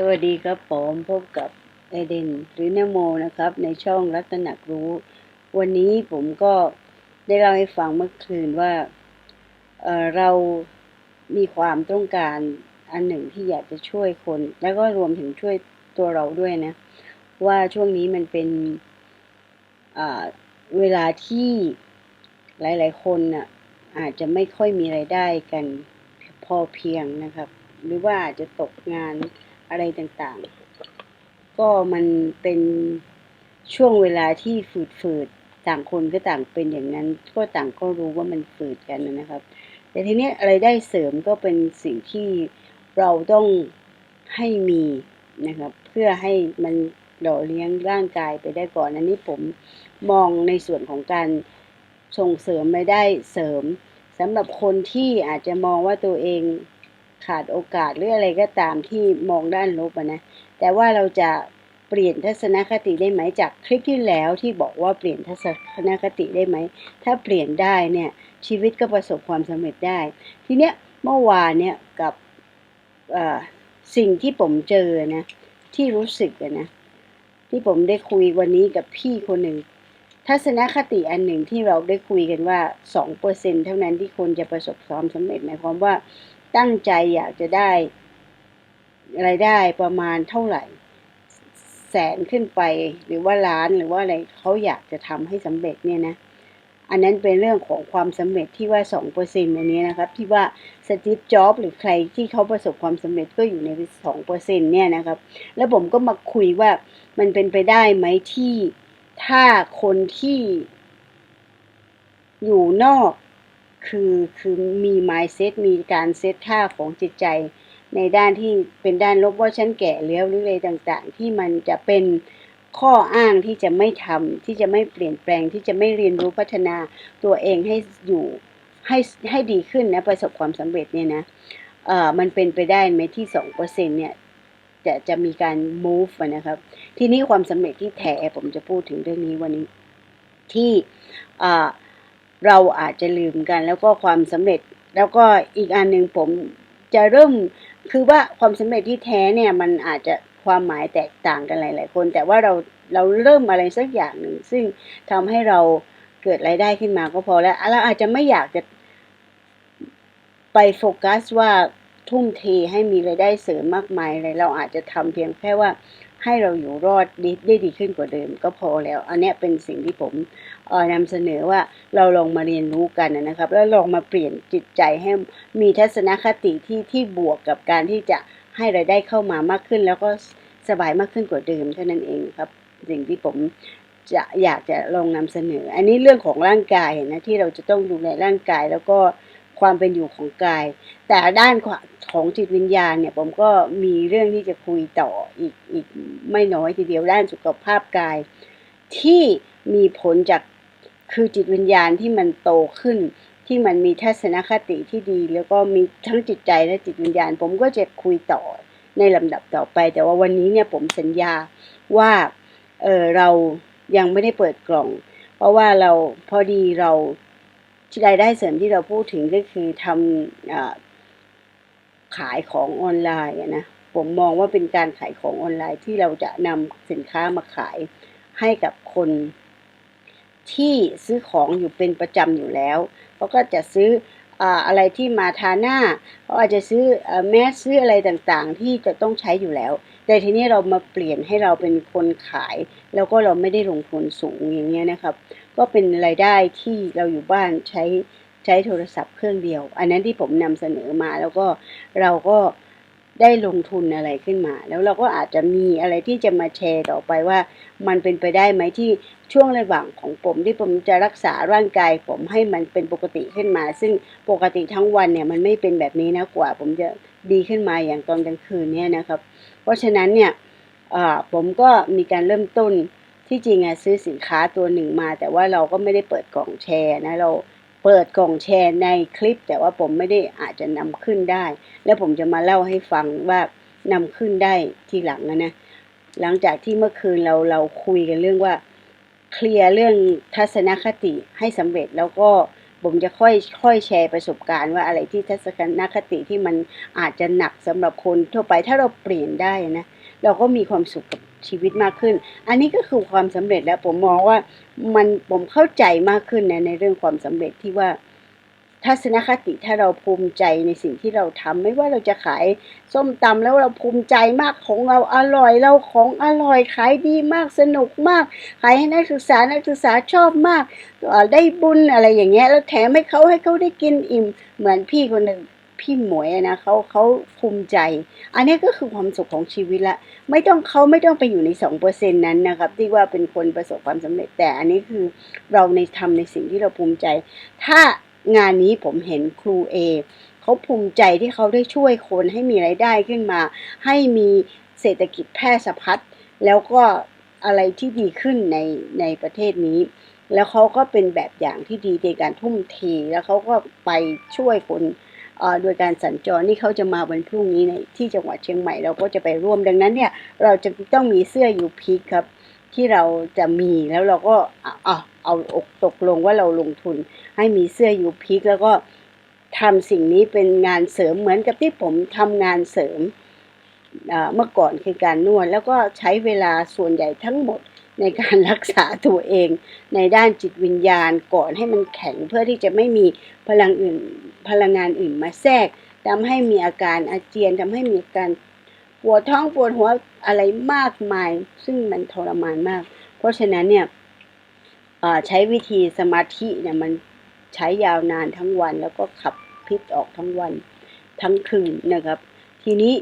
สวัสดีครับผมพบกับเอเดนหรือนโมนะครับ ในช่องรัตนักรู้ วันนี้ผมก็ได้เล่าให้ฟังเมื่อคืนว่าเเรามีความต้องการอันหนึ่งที่อยากจะช่วยคน แล้วก็รวมถึงช่วยตัวเราด้วยนะ ว่าช่วงนี้มันเป็นเวลาที่หลาย ๆ คนน่ะอาจจะไม่ค่อยมีไรายได้กันพอเพียงนะครับ หรือว่าอาจจะตกงาน อะไรต่างๆ ก็มันเป็นช่วงเวลาที่ฝืดๆต่างคนก็ต่างเป็นอย่างนั้น ก็ต่างก็รู้ว่ามันฝืดกันนะครับ แต่ทีนี้อะไรได้เสริมก็เป็นสิ่งที่เราต้องให้มีนะครับ เพื่อให้มันหล่อเลี้ยงร่างกายไปได้ก่อนอันนี้ผมมองในส่วนของการส่งเสริมรายได้เสริมสำหรับคนที่อาจจะมองว่าตัวเอง ขาดโอกาสหรืออะไรก็ตามที่มองด้านลบอะนะแต่ว่าเราจะเปลี่ยนทัศนคติได้ไหมจากคลิปที่แล้วที่บอกว่าเปลี่ยนทัศนคติได้ไหม ถ้าเปลี่ยนได้เนี่ยชีวิตก็ประสบความสำเร็จได้ ทีเนี้ยเมื่อวานเนี่ยกับสิ่งที่ผมเจอนะที่รู้สึกนะที่ผมได้คุยวันนี้กับพี่คนหนึ่งทัศนคติอันหนึ่งที่เราได้คุยกันว่า2%เท่านั้นที่คนจะประสบความสำเร็จหมายความว่า ตั้งใจอยากจะได้รายได้ประมาณเท่าไหร่ แสนขึ้นไปหรือว่าล้านหรือว่าอะไรเขาอยากจะทำให้สำเร็จเนี่ยนะอันนั้นเป็นเรื่องของความสำเร็จที่ว่า2%อันนี้นะครับ ที่ว่าสตีฟจ็อบหรือใครที่เขาประสบความสำเร็จก็อยู่ใน2%เนี่ยนะครับ แล้วผมก็มาคุยว่ามันเป็นไปได้ไหมที่ถ้าคนที่อยู่นอก คือคือมี mindset มีการเซตท่าของจิตใจ ในด้านที่เป็นด้านลบว่าฉันแก่แล้วหรืออะไรต่างๆ ที่มันจะเป็นข้ออ้างที่จะไม่ทำที่จะไม่เปลี่ยนแปลงที่จะไม่เรียนรู้พัฒนาตัวเองให้อยู่ให้ให้ดีขึ้นนะประสบความสำเร็จเนี่ยนะเอ่อมันเป็นไปได้ไหมที่สองเปอร์เซ็นเนี่ยจะจะมีการ move นะครับ ทีนี้ความสำเร็จที่แท้ผมจะพูดถึงเรื่องนี้วันนี้ ที่อ่า เราอาจจะลืมกัน แล้วก็ความสำเร็จ แล้วก็อีกอันหนึ่งผมจะเริ่มคือว่าความสำเร็จที่แท้เนี่ยมันอาจจะความหมายแตกต่างกันหลาย ๆ คน แต่ว่าเราเราเริ่มอะไรสักอย่างหนึ่ง ซึ่งทำให้เราเกิดรายได้ขึ้นมาก็พอแล้วเราอาจจะไม่อยากจะไปโฟกัสว่าทุ่มเทให้มีรายได้เสริมมากมายอะไรเราอาจจะทำเพียงแค่ว่าให้เราอยู่รอดได้ดีขึ้นกว่าเดิมก็พอแล้ว อันนี้เป็นสิ่งที่ผม นำเสนอว่าเราลองมาเรียนรู้กันนะครับ แล้วลองมาเปลี่ยนจิตใจให้มีทัศนคติที่ที่บวกกับการที่จะให้รายได้เข้ามามากขึ้น แล้วก็สบายมากขึ้นกว่าเดิมเท่านั้นเองครับ สิ่งที่ผมจะอยากจะลองนำเสนอ อันนี้เรื่องของร่างกายนะที่เราจะต้องดูแลร่างกายแล้วก็ความเป็นอยู่ของกาย แต่ด้านของจิตวิญญาณเนี่ยผมก็มีเรื่องที่จะคุยต่ออีกอีกไม่น้อยทีเดียวด้านสุขภาพกาย ที่มีผลจาก คือจิตวิญญาณที่มันโตขึ้น ที่มันมีทัศนคติที่ดี แล้วก็มีทั้งจิตใจและจิตวิญญาณ ผมก็จะคุยต่อในลำดับต่อไป แต่ว่าวันนี้เนี่ยผมสัญญาว่าเออเรายังไม่ได้เปิดกล่อง เพราะว่าเราพอดีเรารายได้เสริมที่เราพูดถึงก็คือทำขายของออนไลน์นะผมมองว่าเป็นการขายของออนไลน์ที่เราจะนำสินค้ามาขายให้กับคน ที่ซื้อของอยู่เป็นประจำอยู่แล้วเขาก็จะซื้ออะไรที่มาทาหน้าเขาอาจจะซื้อแมสซื้ออะไรต่างๆ ที่จะต้องใช้อยู่แล้ว แต่ทีนี้เรามาเปลี่ยนให้เราเป็นคนขาย แล้วก็เราไม่ได้ลงทุนสูงอย่างเงี้ยนะครับ ก็เป็นรายได้ที่เราอยู่บ้านใช้ใช้โทรศัพท์เครื่องเดียว อันนั้นที่ผมนำเสนอมาแล้วก็เราก็ ได้ลงทุนอะไรขึ้นมา แล้วเราก็อาจจะมีอะไรที่จะมาแชร์ต่อไปว่า มันเป็นไปได้ไหมที่ช่วงระหว่างของผมที่ผมจะรักษาร่างกายผมให้มันเป็นปกติขึ้นมา ซึ่งปกติทั้งวันเนี่ยมันไม่เป็นแบบนี้นะกว่า ผมจะดีขึ้นมาอย่างตอนกลางคืนเนี่ยนะครับ เพราะฉะนั้นเนี่ยผมก็มีการเริ่มต้นที่จริงอะซื้อสินค้าตัวหนึ่งมา แต่ว่าเราก็ไม่ได้เปิดกล่องแชร์นะเรา เปิดกล่องแชร์ในคลิป แต่ว่าผมไม่ได้อาจจะนำขึ้นได้ แล้วผมจะมาเล่าให้ฟังว่านำขึ้นได้ทีหลังนะนะ หลังจากที่เมื่อคืนเราเราคุยกันเรื่องว่า เคลียร์เรื่องทัศนคติให้สำเร็จแล้วก็ผมจะค่อยค่อยแชร์ประสบการณ์ว่าอะไรที่ทัศนคติที่มันอาจจะหนักสำหรับคนทั่วไปถ้าเราเปลี่ยนได้นะ เราก็มีความสุขกับ ชีวิตมากขึ้น อันนี้ก็คือความสำเร็จแล้วผมมองว่ามันผมเข้าใจมากขึ้นนะในเรื่องความสำเร็จที่ว่าทัศนคติถ้าเราภูมิใจในสิ่งที่เราทำไม่ว่าเราจะขายส้มตำแล้วเราภูมิใจมากของเราอร่อยเราของอร่อยขายดีมากสนุกมาก ขายให้นักศึกษานักศึกษาชอบมากได้บุญอะไรอย่างเงี้ยแล้วแถมให้เขาให้เขาได้กินอิ่ม เหมือนพี่คนหนึ่ง พี่หมวยนะเขาเขาภูมิใจ อันนี้ก็คือความสุขของชีวิตละ ไม่ต้องเขาไม่ต้องไปอยู่ในสองเปอร์เซ็นนั้นนะครับ ที่ว่าเป็นคนประสบความสำเร็จแต่อันนี้คือเราในทำในสิ่งที่เราภูมิใจ ถ้างานนี้ผมเห็นครูเอเขาภูมิใจที่เขาได้ช่วยคนให้มีไรายได้ขึ้นมา ให้มีเศรษฐกิจแพร่สะพัดแล้วก็อะไรที่ดีขึ้นในในประเทศนี้แล้วเขาก็เป็นแบบอย่างที่ดีในการทุ่มเท แล้วเขาก็ไปช่วยคน โดยการสัญจรนี่เขาจะมาวันพรุ่งนี้ในที่จังหวัดเชียงใหม่เราก็จะไปร่วมดังนั้นเนี่ยเราจะต้องมีเสื้อยูพีคครับที่เราจะมีแล้วเราก็เอาเอาอกตกลงว่าเราลงทุนให้มีเสื้อยูพีคแล้วก็ทำสิ่งนี้เป็นงานเสริมเหมือนกับที่ผมทำงานเสริมเมื่อก่อนคือการนวดแล้วก็ใช้เวลาส่วนใหญ่ทั้งหมด ในการรักษาตัวเอง ในด้านจิตวิญญาณก่อนให้มันแข็งเพื่อที่จะไม่มีพลังอื่นพลังงานอื่นมาแทรกทำให้มีอาการอาเจียนทำให้มีการปวดท้องปวดหัวอะไรมากมาย ซึ่งมันทรมานมาก เพราะฉะนั้นเนี่ยใช้วิธีสมาธิเนี่ยมันใช้ยาวนานทั้งวัน แล้วก็ขับพิษออกทั้งวันทั้งคืนนะครับ ทีนี้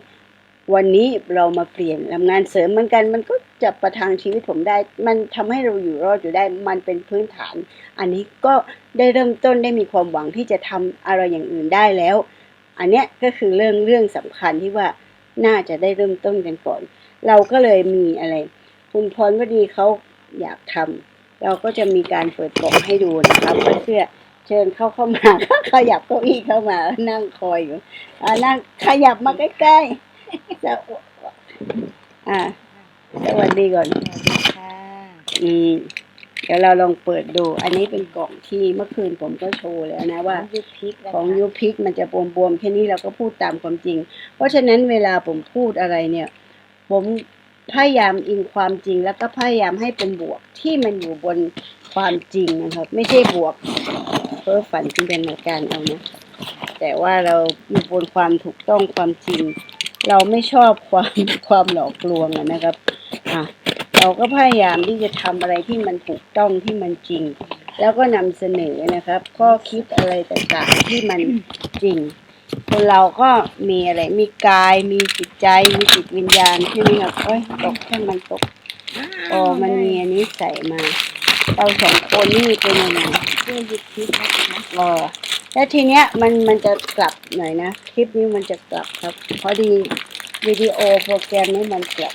วันนี้เรามาเปลี่ยนทำงานเสริมเหมือนกัน มันก็จะประทังชีวิตผมได้ มันทำให้เราอยู่รอดอยู่ได้ มันเป็นพื้นฐาน อันนี้ก็ได้เริ่มต้นได้มีความหวังที่จะทำอะไรอย่างอื่นได้แล้ว อันเนี้ยก็คือเรื่องเรื่องสำคัญที่ว่าน่าจะได้เริ่มต้นกันก่อน เราก็เลยมีอะไร คุณพรวดีเขาอยากทำเราก็จะมีการเปิดกล่องให้ดูนะครับเสื้อเชิญเข้าเข้ามาขยับเก้าอี้เข้ามานั่งคอยอยู่อ่านั่งขยับมาใกล้ๆ จะอ่าสวัสดีก่อน ค่ะอืม เดี๋ยวเราลองเปิดดู อันนี้เป็นกล่องที่เมื่อคืนผมก็โชว์แล้วนะว่า ยุคพิกนะคะของยูพิกมันจะบวมๆแค่นี้เราก็พูดตามความจริง เพราะฉะนั้นเวลาผมพูดอะไรเนี่ย ผมพยายามอิงความจริงแล้วก็พยายามให้เป็นบวกที่มันอยู่บนความจริงนะครับ ไม่ใช่บวก เพ้อฝันจินตนาการเอานะแต่ว่าเราอยู่บนความถูกต้องความจริง เราไม่ชอบความความหลอกลวงนะครับอะเราก็พยายามที่จะทำอะไรที่มันถูกต้องที่มันจริง แล้วก็นำเสนอนะครับ ข้อคิดอะไรต่างๆที่มันจริงคนเราก็มีอะไร มีกาย มีจิตใจ มีจิตวิญญาณใช่ไหมครับเอ้ยตกให้มันตกอ๋อมันมีอันนี้ใส่มา เราสองคนนี่เป็นยังไงเสื้อยุคพิกนะคะอ๋อแล้วทีเนี้ยมันมันจะกลับหน่อยนะคลิปนี้มันจะกลับครับพอดีวิดีโอโปรแกรมนี้มันกลับ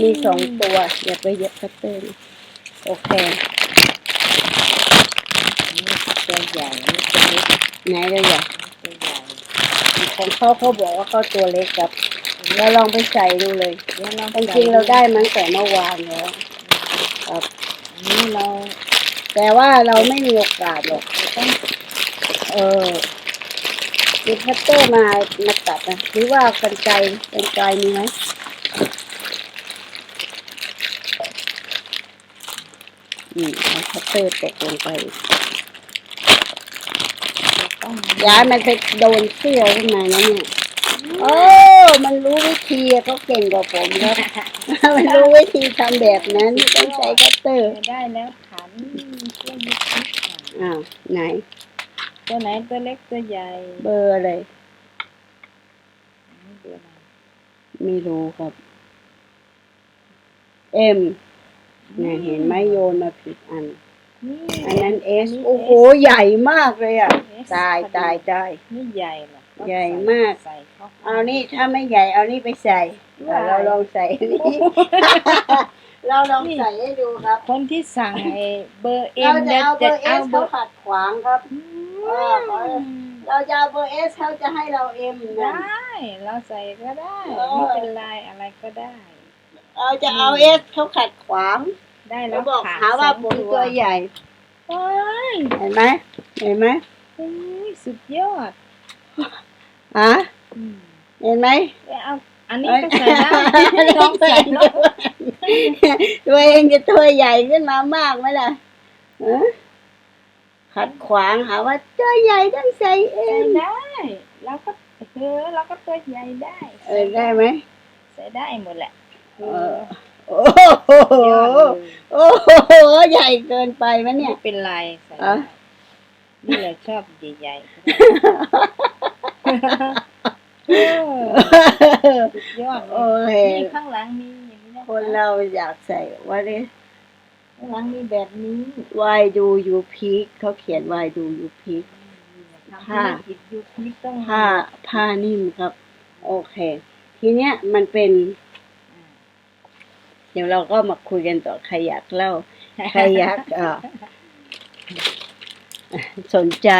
มีสองตัวอย่าไปเย็บคัตเตอร์นะโอเคนี่ตัวใหญ่นี่ตัวเล็กไหนเลยอะตัวใหญ่ของเขาเขาบอกว่าเขาตัวเล็กครับเราลองไปใส่ดูเลยเดี๋ยวเราจริงๆเราได้มาตั้งแต่เมื่อวานแล้วครับอั นนี้เรา แต่ว่าเราไม่มีโอกาสหรอกต้อง เออหยิบคัตเตอร์มามาตัดนะหรือว่ากันไกรกันไกรมีไหมอืมเอาคัตเตอร์ตกลงไปต้องย้ายมันไปโดนเสื้อขึ้นมาแล้วเนี่ย โอ้ มันรู้วิธีอะเขาเก่งกว่าผมครับ มันรู้วิธีทำแบบนั้นไม่ต้องใช้คัตเตอร์จะได้แล้วขันเสื้อยุคพิกค่ะอ้าว ไหน ตัวไหนตัวเล็กตัวใหญ่ เบอร์อะไรนี่ดูอะไร ไม่รู้ครับ เอ็มเนี่ยเห็นไหมโยนมาผิดอันนี่อันนั้นเอสนนี้โอ้โห ใหญ่มากเลยอะ S ตายตายตายนี่ใหญ่เหรอ ใหญ่มาก ใส่เข้าไปเอานี่ถ้าไม่ใหญ่เอานี่ไปใส่ว้ายเราลองใส่อันนี่เราลองใส่ให้ดูครับ คนที่สั่งไอ้เบอร์เอ็เรามจะเอาเบอร์เอเอาสเบเขาอร์ขัดขวางครับอืเออขอมเราจะเอาเบอร์เอสเขาจะให้เราเอ็มไดนะ้เราใส่ก็ได้ เออ ไม่เป็นไรอะไรก็ได้ เราจะเอาเอสเขาขัดขวางได้แล้แล้ววบอกขาหาว่าสองผมตัวใหญ่โอ้ยเห็นไหมเห็นไหมเฮ้ยสุดยอด อะอืมเห็นไหมเอาอันนี้ก็ใส่ได้ลองใส่เนาะตัวเองจะตัวใหญ่ขึ้นมามากไหมล่ะฮะขัดขวางหาว่าตัวใหญ่ต้องใส่เอใส่งได้เราก็เออเราก็ตัวใหญ่ได้ เออได้ไหมใส่ได้หมดแหละเอเอออโอ้โหยอดเลยโอ้โหใหญ่เกินไปไหมเนี่ยไม่เป็นไรใส่อะได้นี่แหละชอบใหญ่ๆเออ สุดยอดเลโอยเค นี่ข้างหลังมีอย่างนี้นะะคนเราอยากใส่ว่าเนี่ย ข้างหลังมีแบบนี้ Why do you pick เขาเขียน Why do you pick ทำผ้าธุรกิจยูทูบต้องผ้าผ้านิ่มครับ โอเค ทีเนี้ยมันเป็น เดี๋ยวเราก็มาคุยกันต่อใครอยากเล่าใครอยากเอ่อสนใจ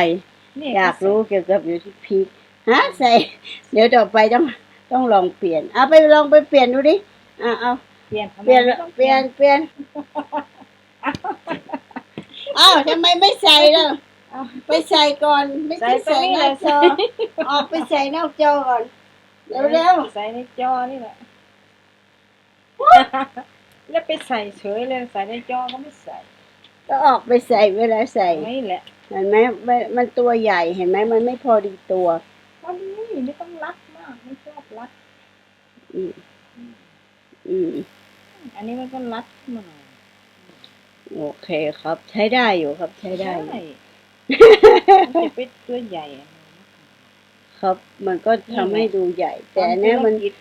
เนี่ยอยากรู้เกี่ยวกับอยู่ที่พีค ฮะใส่ เดี๋ยวต่อไปต้องต้องลองเปลี่ยน เอาไปลองไปเปลี่ยนดูดิอะเอาเปลี่ยนทำไมเปลี่ยนไม่ต้องเปลี่ยนเปลี่ยนอ้าวทำไมไม่ใส่ล่ะเอาไปใส่ก่อนไม่ใส่ใช่ตรงใส่นี้หเลน้ายจอออกไปใส่นอกจอก่อนเร็วเร็วใส่ในจอนี่แหละแล้วไปใส่เฉยเลยใส่ในจอก็ไม่ใส่ๆก็ออกไปใส่เวลาใส่ไม่แหละเห็นไหมมันมันตัวใหญ่เห็นไหมมันไม่พอดีตัว วันนี้ไม่ต้องรัดมากไม่ชอบรัดอืมอืม อันนี้มันก็รัดขึ้นมาหน่อยโอเคครับ ใช้ได้อยู่ครับ ใช้ได้อยู่ใช่มันจะเป็นตัวใหญ่อะ ครับ มันก็ทำให้ดูใหญ่ แต่อันทำเนี้ยมันธุรกิจ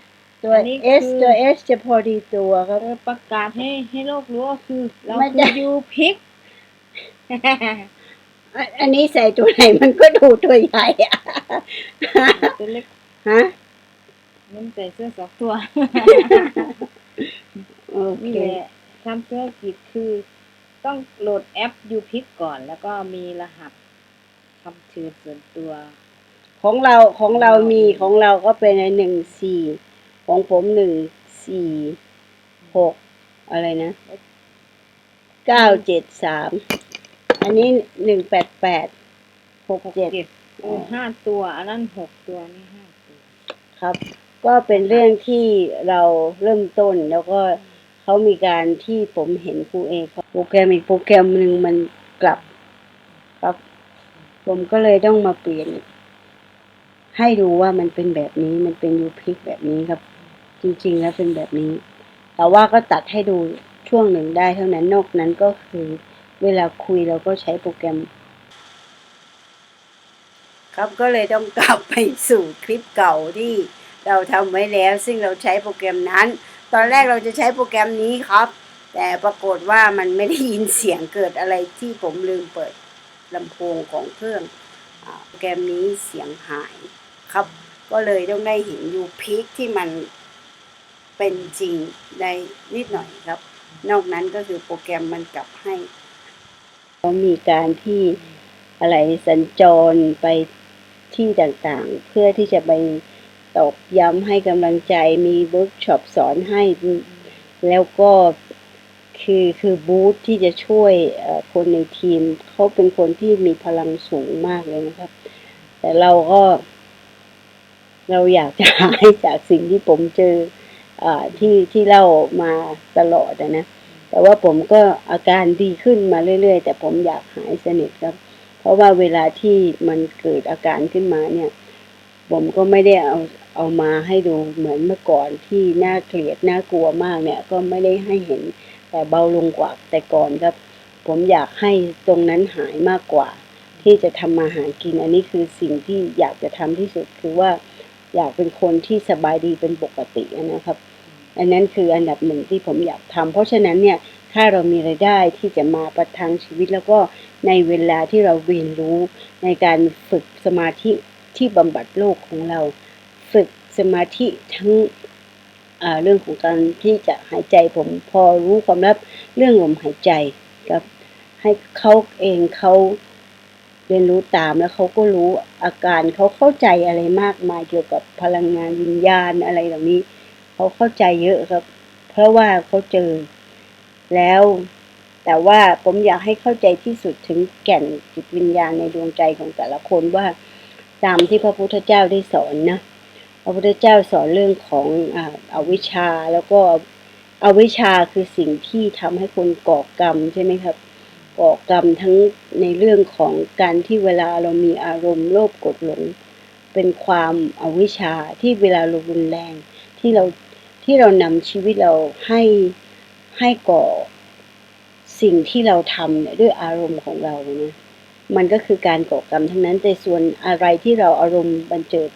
ตัว อันนี้ S คือตัว S จะพอดีตัวครับ เออประกาศให้ให้โลกรู้ว่าคือ เราไม่คืได้ อยูพิก อันอันนี้ใส่ตัวไหนมันก็ดูตัวใหญ่อะตัวเล็กฮะมันใส่เสื้อสองตัวโอเคนี่แหละทำธุรกิจคือต้องโหลดแอปยูพิกก่อน แล้วก็มีรหัสคำชื่อส่วนตัว ของเราของเรามีของเราก็เป็นไอหนึ่งสี่ของผมหนึ่งสี่หกอะไรนะเก้าเจ็ดสาม อันนี้หนึ่งแปดแปดหกเจ็ดเออห้าตัวอันนั้นหกตัวนี่ห้าตัวครับ ก็เป็นเรื่องที่เราเริ่มต้นแล้วก็เขามีการที่ผมเห็นครูเองโปรแกรมอีกโปรแกรมหนึ่งมันกลับครับ ผมก็เลยต้องมาเปลี่ยน ให้ดูว่ามันเป็นแบบนี้มันเป็นยูพิกแบบนี้ครับ จริงๆแล้วเป็นแบบนี้ แต่ว่าก็ตัดให้ดูช่วงหนึ่งได้เท่านั้นนอกนั้นก็คือ เวลาคุยเราก็ใช้โปรแกรม ครับก็เลยต้องกลับไปสู่คลิปเก่าที่เราทำไว้แล้ว ซึ่งเราใช้โปรแกรมนั้น ตอนแรกเราจะใช้โปรแกรมนี้ครับ แต่ปรากฏว่ามันไม่ได้ยินเสียงเกิดอะไรที่ผมลืมเปิดลำโพงของเครื่องอโปรแกรมนี้เสียงหายครับ ก็เลยต้องได้เห็นยูพีคที่มันเป็นจริงได้นิดหน่อยครับ นอกนั้นก็คือโปรแกรมมันกลับให้ เขามีการที่อะไรสัญจรไปที่ต่างๆ เพื่อที่จะไปตอกย้ำให้กำลังใจมีเวิร์กช็อปสอนให้ แล้วก็คือคือบูธที่จะช่วยคนในทีม เขาเป็นคนที่มีพลังสูงมากเลยนะครับ แต่เราก็ เราอยากจะหายจากสิ่งที่ผมเจออที่ที่เล่ามาตลอดนะ แต่ว่าผมก็อาการดีขึ้นมาเรื่อยๆ แต่ผมอยากหายสนิทครับ เพราะว่าเวลาที่มันเกิดอาการขึ้นมาเนี่ย ผมก็ไม่ได้เอาเอามาให้ดูเหมือนเมื่อก่อนที่น่าเกลียดน่ากลัวมากเนี่ย ก็ไม่ได้ให้เห็นแต่เบาลงกว่าแต่ก่อนครับ ผมอยากให้ตรงนั้นหายมากกว่า ที่จะทำมาหากินอันนี้คือสิ่งที่อยากจะทำที่สุดคือว่าอยากเป็นคนที่สบายดีเป็นปกตินะครับ อันนั้นคืออันดับหนึ่งที่ผมอยากทำเพราะฉะนั้นเนี่ยถ้าเรามีรายได้ที่จะมาประทังชีวิต แล้วก็ในเวลาที่เราเรียนรู้ในการฝึกสมาธิที่บำบัดโลกของเรา ฝึกสมาธิทั้งเรื่องของการที่จะหายใจผมพอรู้ความลับเรื่องลมหายใจครับให้เขาเองเขาเรียนรู้ตามแล้วเขาก็รู้อาการเขาเข้าใจอะไรมากมายเกี่ยวกับพลังงานวิญญาณอะไรเหล่านี้ เขาเข้าใจเยอะครับ เพราะว่าเขาเจอแล้ว แต่ว่าผมอยากให้เข้าใจที่สุดถึงแก่นจิตวิญญาณในดวงใจของแต่ละคนว่าตามที่พระพุทธเจ้าได้สอนนะพระพุทธเจ้าสอนเรื่องของอ่าวิชชาแล้วก็อวิชชาคือสิ่งที่ทำให้คนก่อกรรมใช่ไหมครับก่อกรรมทั้งในเรื่องของการที่เวลาเรามีอารมณ์โลภกดหลง เป็นความอาวิชชาที่เวลาเรารุนแรงที่เรา ที่เรานำชีวิตเราให้ให้ก่อสิ่งที่เราทำเนี่ยด้วยอารมณ์ของเราเนี่ยมันก็คือการก่อกรรมทั้งนั้นแต่ส่วนอะไรที่เราอารมณ์บันเจิด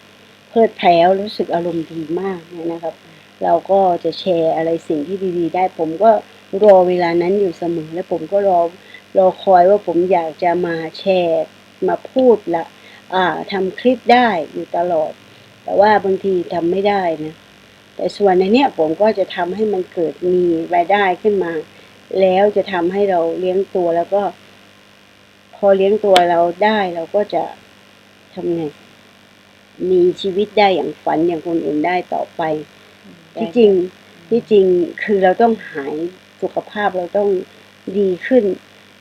เพลิดเพล้วรู้สึกอารมณ์ดีมากเนี่ยนะครับ เราก็จะแชร์อะไรสิ่งที่ดีๆ ได้ ผมก็รอเวลานั้นอยู่เสมอ และผมก็รอรอคอยว่าผมอยากจะมาแชร์มาพูดละอ่าทำคลิปได้อยู่ตลอด แต่ว่าบางทีทำไม่ได้นะ แต่ส่วนในเนี้ยผมก็จะทำให้มันเกิดมีรายได้ขึ้นมา แล้วจะทำให้เราเลี้ยงตัวแล้วก็ พอเลี้ยงตัวเราได้เราก็จะทำไงมีชีวิตได้อย่างฝันอย่างคนอื่นได้ต่อไป ที่จริงที่จริงคือเราต้องหายสุขภาพเราต้องดีขึ้น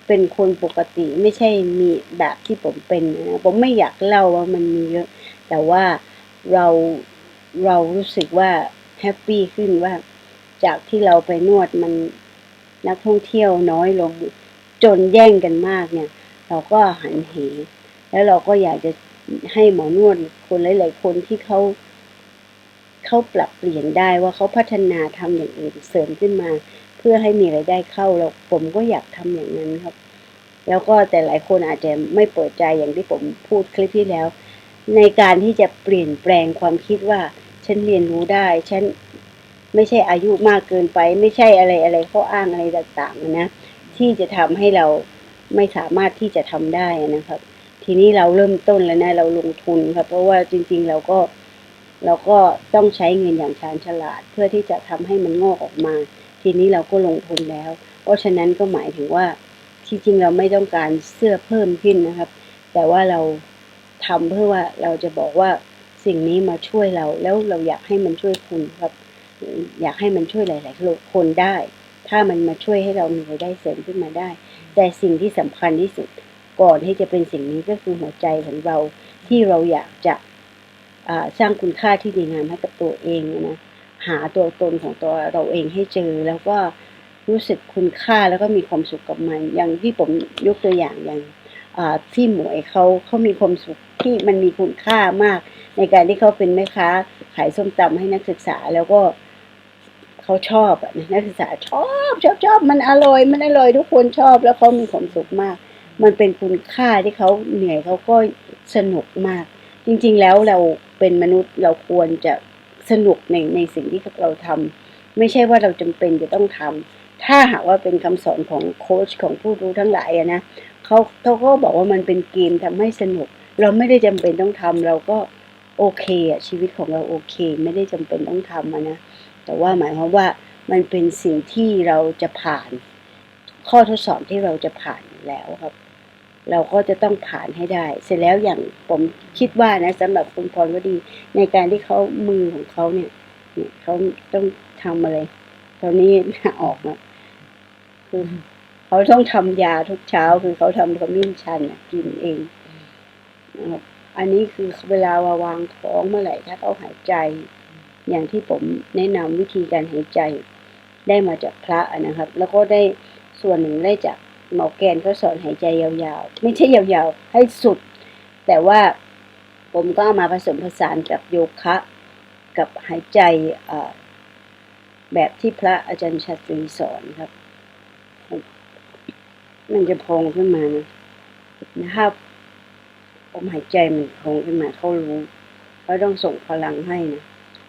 เป็นคนปกติไม่ใช่มีแบบที่ผมเป็นนะผมไม่อยากเล่าว่ามันมีเยอะ แต่ว่าเราเรารู้สึกว่า แฮปปี้ขึ้นว่า จากที่เราไปนวดมันนักท่องเที่ยวน้อยลง จนแย่งกันมากเนี่ย เราก็หันเห แล้วเราก็อยากจะให้หมอนวดคนหลาย ๆ คนที่เขาเขาปรับเปลี่ยนได้ว่าเขาพัฒนาทำอย่างอื่นเสริมขึ้นมา เพื่อให้มีรายได้เข้าแล้วผมก็อยากทำอย่างนั้นครับ แล้วก็แต่หลายคนอาจจะไม่เปิดใจอย่างที่ผมพูดคลิปที่แล้ว ในการที่จะเปลี่ยนแปลงความคิดว่า ฉันเรียนรู้ได้ ฉันไม่ใช่อายุมากเกินไป ไม่ใช่อะไรอะไรข้ออ้างอะไรต่างๆนะที่จะทำให้เราไม่สามารถที่จะทำได้นะครับ ทีนี้เราเริ่มต้นแล้วนะ เราลงทุนครับ เพราะว่าจริง ๆ เราก็เราก็ต้องใช้เงินอย่างชาญฉลาด เพื่อที่จะทำให้มันงอกออกมา ทีนี้เราก็ลงทุนแล้ว เพราะฉะนั้นก็หมายถึงว่าที่จริงเราไม่ต้องการเสื้อเพิ่มขึ้นนะครับ แต่ว่าเราทำเพื่อว่าเราจะบอกว่า สิ่งนี้มาช่วยเรา แล้วเราอยากให้มันช่วยคุณครับ อยากให้มันช่วยหลาย ๆ คนได้ ถ้ามันมาช่วยให้เรามีรายได้เสริมขึ้นมาได้ แต่สิ่งที่สำคัญที่สุดก่อนที่จะเป็นสิ่งนี้ก็คือหัวใจของเราที่เราอยากจะสร้างคุณค่าที่ดีงามให้กับตัวเองนะหาตัวตนของตัวเราเองให้เจอ แล้วก็รู้สึกคุณค่าแล้วก็มีความสุขกับมัน อย่างที่ผมยกตัวอย่างอย่างที่หมวยเขาเขามีความสุข ที่มันมีคุณค่ามาก ในการที่เขาเป็นแม่ค้าขายส้มตำให้นักศึกษาแล้วก็เขาชอบอะนักศึกษาชอบชอบชอบมันอร่อย มันอร่อยทุกคนชอบแล้วเขามีความสุขมาก มันเป็นคุณค่าที่เขาเหนื่อยเขาก็สนุกมาก จริง ๆ แล้วเราเป็นมนุษย์เราควรจะสนุกในในสิ่งที่เราทำไม่ใช่ว่าเราจำเป็นจะต้องทำถ้าหากว่าเป็นคำสอนของโค้ชของผู้รู้ทั้งหลายอะนะเขาเขาก็บอกว่ามันเป็นเกมทำให้สนุก เราไม่ได้จำเป็นต้องทำเราก็โอเคอะชีวิตของเราโอเค ไม่ได้จำเป็นต้องทำะนะแต่ว่าหมายความว่ามันเป็นสิ่งที่เราจะผ่าน ข้อทดสอบที่เราจะผ่านแล้วครับ เราก็จะต้องผ่านให้ได้ เสร็จแล้วอย่างผมคิดว่านะสำหรับคุณพรวดีในการที่เขามือของเขาเนี่ยเนี่ยเขาต้องทำอะไรตอนนี้หน้าออกนะคือเขาต้องทำยาทุกเช้า คือเขาทำขมิ้นชันกินเอง นะครับอันนี้คือเวลาวาวางท้องเมื่อไหร่ถ้าเขาหายใจ อย่างที่ผมแนะนำวิธีการหายใจ ได้มาจากพระนะครับ แล้วก็ได้ส่วนหนึ่งได้จากหมอแกนก็สอนหายใจยาวๆ ไม่ใช่ยาวๆ ให้สุด แต่ว่าผมก็ามาผสมผสานกับโยคะ กับหายใจแบบที่พระอาจารย์ชาตรีสอนครับ มันจะพองขึ้นมานะนะครับ มหายใจมันพองขึ้นมาเขารู้เขาต้องส่งพลังให้นะ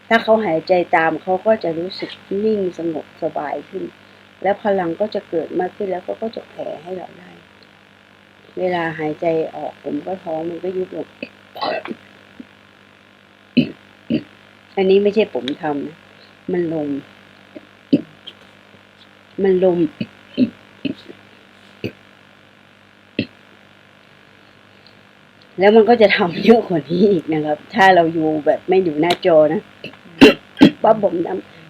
ถ้าเขาหายใจตามเขาก็จะรู้สึกนิ่งสงบสบายขึ้น แล้วพลังก็จะเกิดมากขึ้นแล้วเขาก็จะแผ่ให้เราได้ เวลาหายใจออกผมก็ท้องมันก็ยุบลงอันนี้ไม่ใช่ผมทำนะมันลม มันลม แล้วมันก็จะทำเยอะกว่านี้อีกนะครับ ถ้าเราอยู่แบบไม่อยู่หน้าจอนะว่าผม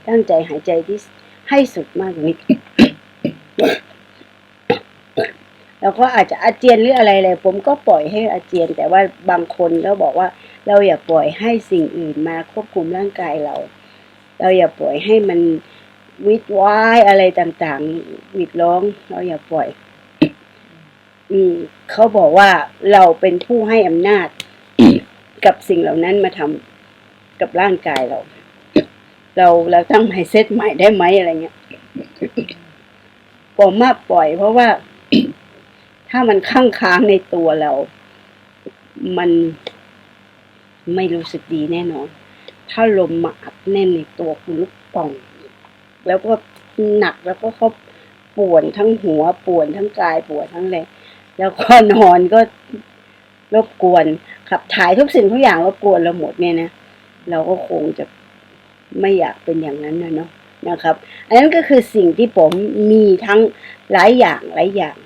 ตั้งใจหายใจที่ให้สุดมากนี้แล้วก็อาจจะอาเจียนหรืออะไรเลยผมก็ปล่อยให้อาเจียน แต่ว่าบางคนก็บอกว่า เราอย่าปล่อยให้สิ่งอื่นมาควบคุมร่างกายเรา เราอย่าปล่อยให้มันวิดวายอะไรต่างๆวิดร้อง เราอย่าปล่อย อืมเขาบอกว่าเราเป็นผู้ให้อำนาจ กับสิ่งเหล่านั้นมาทำกับร่างกายเรา เราเราตั้งไมเซ็ตใหม่ได้ไหมอะไรเงี้ยผมมาปล่อย เพราะว่า ถ้ามันข้างค้างในตัวเรา มันไม่รู้สึกดีแน่นอน ถ้าลมมาอัดแน่นในตัวคุณลูกป่อง แล้วก็หนักแล้วก็เขาป่วนทั้งหัวป่วนทั้งกายปวดทั้งเลย แล้วก็นอนก็รบกวน ขับถ่ายทุกสิ่งทุกอย่างรบกวนเราหมดเนี่ยนะเราก็คงจะไม่อยากเป็นอย่างนั้นนะเนาะนะครับ อันนั้นก็คือสิ่งที่ผมมีทั้งหลายอย่างหลายอย่าง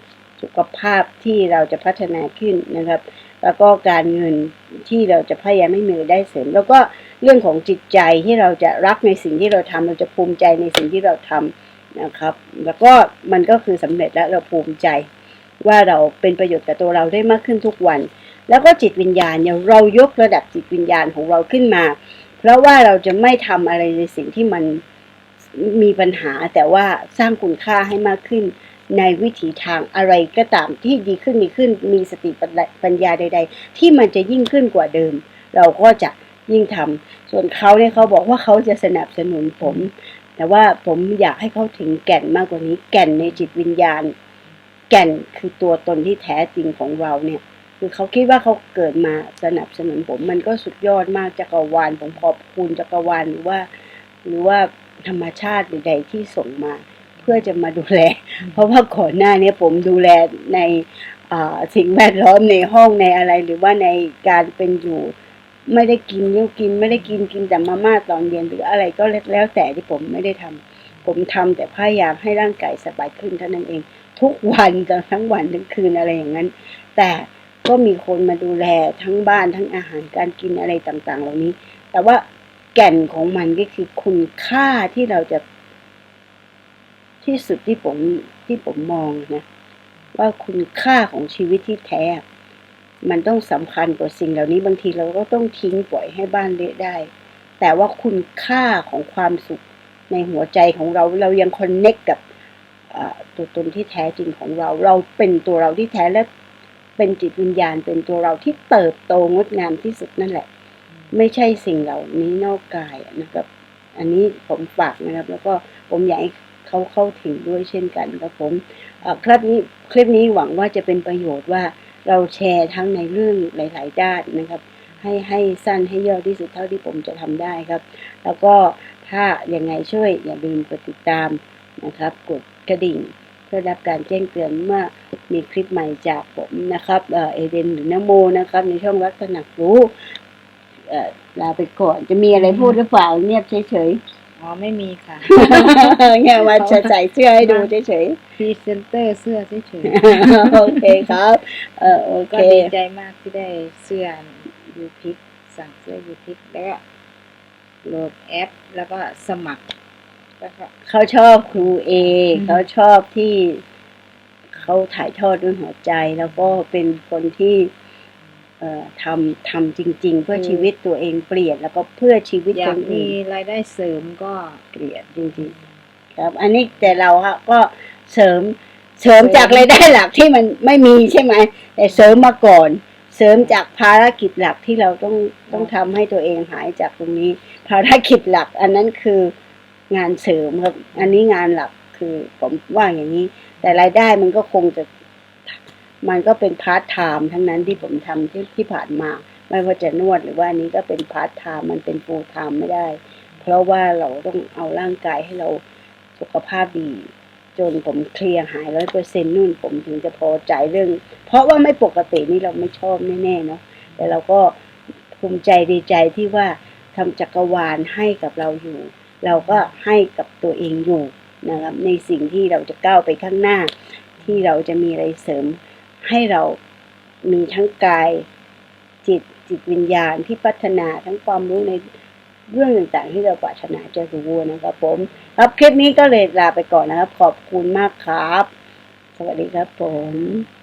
สุขภาพที่เราจะพัฒนาขึ้นนะครับ แล้วก็การเงินที่เราจะพยายามให้มือได้เสริม แล้วก็เรื่องของจิตใจที่เราจะรักในสิ่งที่เราทำเราจะภูมิใจในสิ่งที่เราทำนะครับ แล้วก็มันก็คือสำเร็จแล้วเราภูมิใจ ว่าเราเป็นประโยชน์กับตัวเราได้มากขึ้นทุกวัน แล้วก็จิตวิญญาณเนี่ยเรายกระดับจิตวิญญาณของเราขึ้นมา เพราะว่าเราจะไม่ทำอะไรในสิ่งที่มันมีปัญหาแต่ว่าสร้างคุณค่าให้มากขึ้น ในวิถีทางอะไรก็ตามที่ดีขึ้นดีขึ้น มีสติปัญญาใด ๆ ที่มันจะยิ่งขึ้นกว่าเดิม เราก็จะยิ่งทำส่วนเขาเนี่ยเขาบอกว่าเขาจะสนับสนุนผม แต่ว่าผมอยากให้เขาถึงแก่นมากกว่านี้แก่นในจิตวิญญาณ แก่นคือตัวตนที่แท้จริงของเราเนี่ย คือเขาคิดว่าเขาเกิดมาสนับสนุนผม มันก็สุดยอดมากจักรวาลผมขอบคุณจักรวาลหรือว่า หรือว่าธรรมชาติใดๆที่ส่งมา เพื่อจะมาดูแล เพราะว่าก่อนหน้านี้ผมดูแลในสิ่งแวดล้อมในห้องในอะไร หรือว่าในการเป็นอยู่ไม่ได้กินเลี้ยวกิน ไม่ได้กินกินแต่มาม่าตอนเย็นหรืออะไรก็แล้วแต่ที่ผมไม่ได้ทำผมทำแต่พยายามให้ร่างกายสบายขึ้นเท่านั้นเอง ทุกวันจะทั้งวันทั้งคืนอะไรอย่างนั้น แต่ก็มีคนมาดูแลทั้งบ้านทั้งอาหารการกินอะไรต่าง ๆ เหล่านี้ แต่ว่าแก่นของมันก็คือคุณค่าที่เราจะ ที่สุดที่ผมที่ผมมองนะว่าคุณค่าของชีวิตที่แท้ มันต้องสำคัญกว่าสิ่งเหล่านี้บางทีเราก็ต้องทิ้งปล่อยให้บ้านเละได้ แต่ว่าคุณค่าของความสุขในหัวใจของเราเรายังคอนเน็กกับ ตัวตนที่แท้จริงของเรา เราเป็นตัวเราที่แท้และเป็นจิตวิญญาณ เป็นตัวเราที่เติบโตงดงามที่สุดนั่นแหละ ไม่ใช่สิ่งเหล่านี้นอกกายนะครับ อันนี้ผมฝากนะครับ แล้วก็ผมอยากให้เขาเข้าถึงด้วยเช่นกันครับผมคลิปนี้คลิปนี้หวังว่าจะเป็นประโยชน์ว่าเราแชร์ทั้งในเรื่องหลาย ๆ ด้านนะครับ ให้ให้สั้นให้ย่อที่สุดเท่าที่ผมจะทำได้ครับ แล้วก็ถ้ายังไงช่วยอย่าลืมกดติดตามนะครับ กด กระดิ่ง เพื่อรับการแจ้งเตือนเมื่อมีคลิปใหม่จากผมนะครับเอ่อเอเดนหรือนโมนะครับ ในช่องรักตระหนักรู้เอ่อลาไปก่อนจะมีอะไรพูดหรือเปล่าเงียบเฉยอ๋อไม่มีค่ะๆเงียบมาจะใส่เสื้อให้ดูเฉยพรีเซนเตอร์เสื้อเฉยๆโอเคครับ เออโอๆเคก็ดีใจมากที่ได้เสื้อยูพิกสั่งเสื้อยูพิกแล้วก็โหลดแอป แล้วก็สมัครแล้วก็ เขาชอบครูเออืมเขาชอบที่เขาถ่ายทอดด้วยหัวใจ แล้วก็เป็นคนที่เอ่อทำทำจริง ๆ เพื่อชีวิตตัวเองเปลี่ยน แล้วก็เพื่อชีวิตอยาคกนมีอื่นรายได้เสริมก็เปลี่ยนจริงๆ ครับ อันนี้แต่เราอะก็เสริมเสริมเสริมจากรายได้หลักที่มันไม่มีใช่ไหมแต่เสริมมาก่อน เสริมจากภารกิจหลักที่เราต้องต้องทำให้ตัวเองหายจากตรงนี้ ภารกิจหลัก อันนั้นคือ งานเสริมครับ อันนี้งานหลักคือผมว่าอย่างนี้ แต่รายได้มันก็คงจะ มันก็เป็นพาร์ทไทม์ทั้งนั้นที่ผมทำที่ที่ผ่านมา ไม่ว่าจะนวดหรือว่าอันนี้ก็เป็นพาร์ทไทม์มันเป็นฟูลไทม์ไม่ได้ เพราะว่าเราต้องเอาร่างกายให้เราสุขภาพดี จนผมเคลียร์หายร้อยเปอร์เซ็นต์นู่นผมถึงจะพอใจเรื่อง เพราะว่าไม่ปกตินี่เราไม่ชอบแน่ๆเนาะแต่เราก็ภูมิใจดีใจที่ว่าทำจักรวาลให้กับเราอยู่ เราก็ให้กับตัวเองอยู่นะครับในสิ่งที่เราจะก้าวไปข้างหน้า ที่เราจะมีอะไรเสริม ให้เรามีทั้งกายจิตจิตวิญญาณที่พัฒนาทั้งความรู้ในเรื่องต่างๆที่เราปรารถนาจะรู้นะครับผมครับคลิปนี้ก็เลยลาไปก่อนนะครับ ขอบคุณมากครับ สวัสดีครับผม